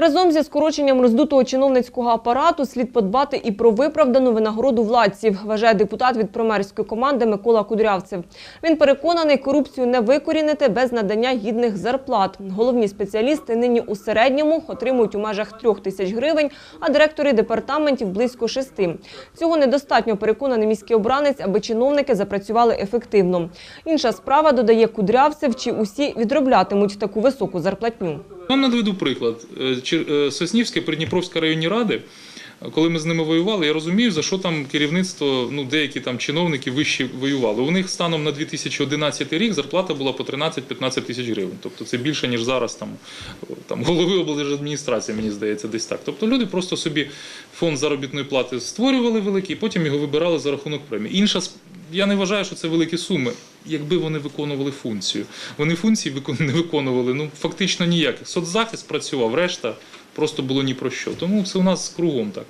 Разом зі скороченням роздутого чиновницького апарату слід подбати і про виправдану винагороду владців, вважає депутат від промерської команди Микола Кудрявцев. Він переконаний, корупцію не викорінити без надання гідних зарплат. Головні спеціалісти нині у середньому отримують у межах трьох тисяч гривень, а директори департаментів близько шести. Цього недостатньо переконаний міський обранець, аби чиновники запрацювали ефективно. Інша справа додає Кудрявцев, чи усі відроблятимуть таку високу зарплатню. Вам надведу приклад. Е, е, Соснівська, Придніпровська районні ради, коли ми з ними воювали, я розумію, за що там керівництво, ну деякі там чиновники вищі воювали. У них станом на 2011 рік зарплата була по 13-15 тисяч гривень. Тобто це більше, ніж зараз там, там голови облдержадміністрації, мені здається, десь так. Тобто люди просто собі фонд заробітної плати створювали великий, потім його вибирали за рахунок премії. Інша я не вважаю, що це великі суми, якби вони виконували функцію. Вони функції не виконували, ну фактично ніяких. Соцзахист працював, решта просто було ні про що. Тому це у нас кругом так.